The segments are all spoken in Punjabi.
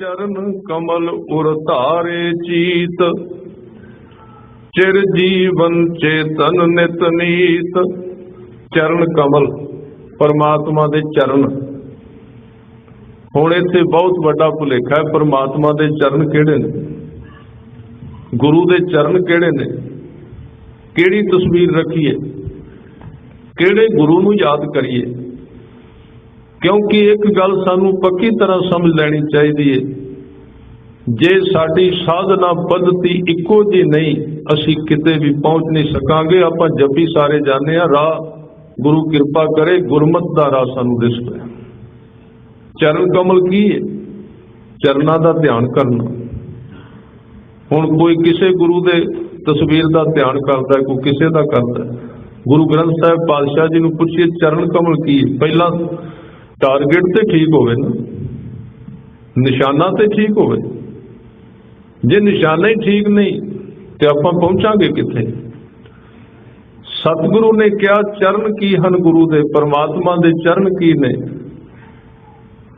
ਚਰਨ ਕਮਲ ਉਰ ਧਾਰੇ ਚੀਤ, ਚਿਰ ਜੀਵਨ ਚੇਤਨ ਨਿਤ ਨੀਤ। ਚਰਨ ਕਮਲ, ਪਰਮਾਤਮਾ ਦੇ ਚਰਨ। ਹੁਣ ਇੱਥੇ ਬਹੁਤ ਵੱਡਾ ਭੁਲੇਖਾ ਹੈ, ਪਰਮਾਤਮਾ ਦੇ ਚਰਨ ਕਿਹੜੇ ਨੇ? ਗੁਰੂ ਦੇ ਚਰਨ ਕਿਹੜੇ ਨੇ? ਕਿਹੜੀ ਤਸਵੀਰ ਰੱਖੀਏ? ਕਿਹੜੇ ਗੁਰੂ ਨੂੰ ਯਾਦ ਕਰੀਏ? ਕਿਉਂਕਿ ਇੱਕ ਗੱਲ ਸਾਨੂੰ ਪੱਕੀ ਤਰ੍ਹਾਂ ਸਮਝ ਲੈਣੀ ਚਾਹੀਦੀ ਹੈ ਜੇ ਸਾਡੀ ਸਾਧਨਾ ਪद्धਤੀ ਇੱਕੋ ਜੀ ਨਹੀਂ, ਅਸੀਂ ਕਿਤੇ ਵੀ ਪਹੁੰਚ ਨਹੀਂ ਸਕਾਂਗੇ। ਆਪਾਂ ਜੱਬੀ ਸਾਰੇ ਜਾਣਦੇ ਆ ਰਾਹ ਗੁਰੂ ਕਿਰਪਾ ਕਰੇ, ਗੁਰਮਤ ਦਾ ਰਾਹ ਸਾਨੂੰ ਦਿਸ ਪਿਆ ਚਰਨ ਕਮਲ ਕੀ ਹੈ ਚਰਨਾਂ ਦਾ ਧਿਆਨ ਕਰਨਾ। ਹੁਣ ਕੋਈ ਕਿਸੇ ਗੁਰੂ ਦੇ ਤਸਵੀਰ ਦਾ ਧਿਆਨ ਕਰਦਾ ਕੋਈ ਕਿਸੇ ਦਾ ਕਰਦਾ ਗੁਰੂ ਗ੍ਰੰਥ ਸਾਹਿਬ ਪਾਤਸ਼ਾਹ ਜੀ ਨੂੰ ਪੁੱਛੀਏ, ਚਰਨ ਕਮਲ ਕੀ ਹੈ ਪਹਿਲਾਂ ਟਾਰਗੇਟ ਤੇ ਠੀਕ ਹੋਵੇ ਨਾ, ਨਿਸ਼ਾਨਾ ਤੇ ਠੀਕ ਹੋਵੇ। ਜੇ ਨਿਸ਼ਾਨਾ ਹੀ ਠੀਕ ਨਹੀਂ, ਤੇ ਆਪਾਂ ਪਹੁੰਚਾਂਗੇ ਕਿੱਥੇ? ਸਤਿਗੁਰੂ ਨੇ ਕਿਹਾ, ਚਰਨ ਕੀ ਹਨ ਗੁਰੂ ਦੇ? ਪਰਮਾਤਮਾ ਦੇ ਚਰਨ ਕੀ ਨੇ?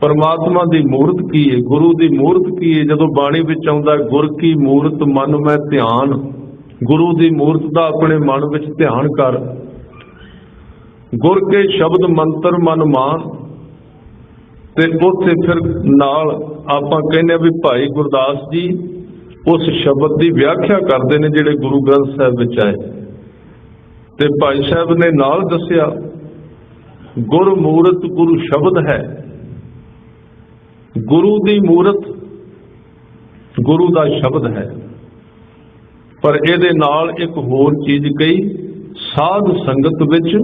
ਪਰਮਾਤਮਾ ਦੀ ਮੂਰਤ ਕੀ ਹੈ ਗੁਰੂ ਦੀ ਮੂਰਤ ਕੀ ਹੈ ਜਦੋਂ ਬਾਣੀ ਵਿੱਚ ਆਉਂਦਾ, ਗੁਰ ਕੀ ਮੂਰਤ ਮਨ ਮੈਂ ਧਿਆਨ। ਗੁਰੂ ਦੀ ਮੂਰਤ ਦਾ ਆਪਣੇ ਮਨ ਵਿੱਚ ਧਿਆਨ ਕਰ। ਗੁਰ ਕੇ ਸ਼ਬਦ ਮੰਤਰ ਮਨ ਮਾਨ। ਤੇ ਉੱਥੇ ਫਿਰ ਨਾਲ ਆਪਾਂ ਕਹਿੰਦੇ ਆ ਵੀ ਭਾਈ ਗੁਰਦਾਸ ਜੀ ਉਸ ਸ਼ਬਦ ਦੀ ਵਿਆਖਿਆ ਕਰਦੇ ਨੇ ਜਿਹੜੇ ਗੁਰੂ ਗ੍ਰੰਥ ਸਾਹਿਬ ਵਿੱਚ ਆਏ। ਤੇ ਭਾਈ ਸਾਹਿਬ ਨੇ ਨਾਲ ਦੱਸਿਆ ਗੁਰ ਮੂਰਤ ਗੁਰੂ ਸ਼ਬਦ ਹੈ। ਗੁਰੂ ਦੀ ਮੂਰਤ ਗੁਰੂ ਦਾ ਸ਼ਬਦ ਹੈ। ਪਰ ਇਹਦੇ ਨਾਲ ਇੱਕ ਹੋਰ ਚੀਜ਼ ਕਹੀ, ਸਾਧ ਸੰਗਤ ਵਿੱਚ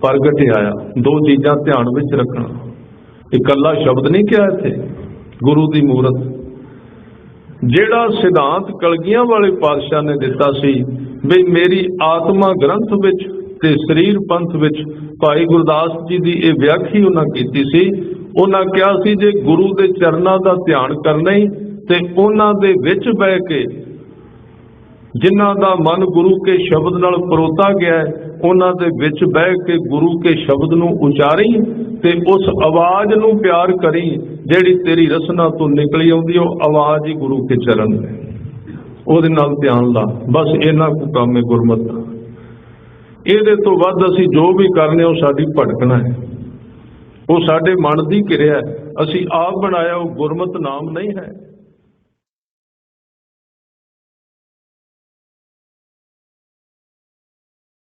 ਪ੍ਰਗਟ ਆਇਆ। ਦੋ ਚੀਜ਼ਾਂ ਧਿਆਨ ਵਿੱਚ ਰੱਖਣਾ। ਇਕੱਲਾ ਸ਼ਬਦ ਨਹੀਂ ਕਿਹਾ ਇੱਥੇ, ਗੁਰੂ ਦੀ ਮੂਰਤ। ਜਿਹੜਾ ਸਿਧਾਂਤ ਕਲਗੀਆਂ ਵਾਲੇ ਪਾਤਸ਼ਾਹ ਨੇ ਦਿੱਤਾ ਸੀ ਵੀ ਮੇਰੀ ਆਤਮਾ ਗ੍ਰੰਥ ਵਿੱਚ ਤੇ ਸਰੀਰ ਪੰਥ ਵਿੱਚ ਭਾਈ ਗੁਰਦਾਸ ਜੀ ਦੀ ਇਹ ਵਿਆਖੀ ਉਹਨਾਂ ਕੀਤੀ ਸੀ, ਉਹਨਾਂ ਕਿਹਾ ਸੀ ਜੇ ਗੁਰੂ ਦੇ ਚਰਨਾਂ ਦਾ ਧਿਆਨ ਕਰਨਾ ਹੀ, ਤੇ ਉਹਨਾਂ ਦੇ ਵਿੱਚ ਬਹਿ ਕੇ ਜਿਨ੍ਹਾਂ ਦਾ ਮਨ ਗੁਰੂ ਕੇ ਸ਼ਬਦ ਨਾਲ ਪਰੋਤਾ ਗਿਆ ਹੈ ਉਹਨਾਂ ਦੇ ਵਿੱਚ ਬਹਿ ਕੇ ਗੁਰੂ ਕੇ ਸ਼ਬਦ ਨੂੰ ਉਚਾਰੀ ਤੇ ਉਸ ਆਵਾਜ਼ ਨੂੰ ਪਿਆਰ ਕਰੀ, ਜਿਹੜੀ ਤੇਰੀ ਰਸਨਾ ਤੋਂ ਨਿਕਲੀ ਆਉਂਦੀ, ਉਹ ਆਵਾਜ਼ ਹੀ ਗੁਰੂ ਕੇ ਚਰਨ ਹੈ। ਉਹਦੇ ਨਾਲ ਧਿਆਨ ਲਾ। ਬਸ ਇਹਨਾਂ ਕੁ ਕੰਮ ਹੈ ਗੁਰਮਤ ਦਾ। ਇਹਦੇ ਤੋਂ ਵੱਧ ਅਸੀਂ ਜੋ ਵੀ ਕਰਨੇ, ਉਹ ਸਾਡੀ ਭਟਕਣਾ ਹੈ। ਉਹ ਸਾਡੇ ਮਨ ਦੀ ਕਿਰਿਆ ਅਸੀਂ ਆਪ ਬਣਾਇਆ ਉਹ ਗੁਰਮਤ ਨਾਮ ਨਹੀਂ ਹੈ।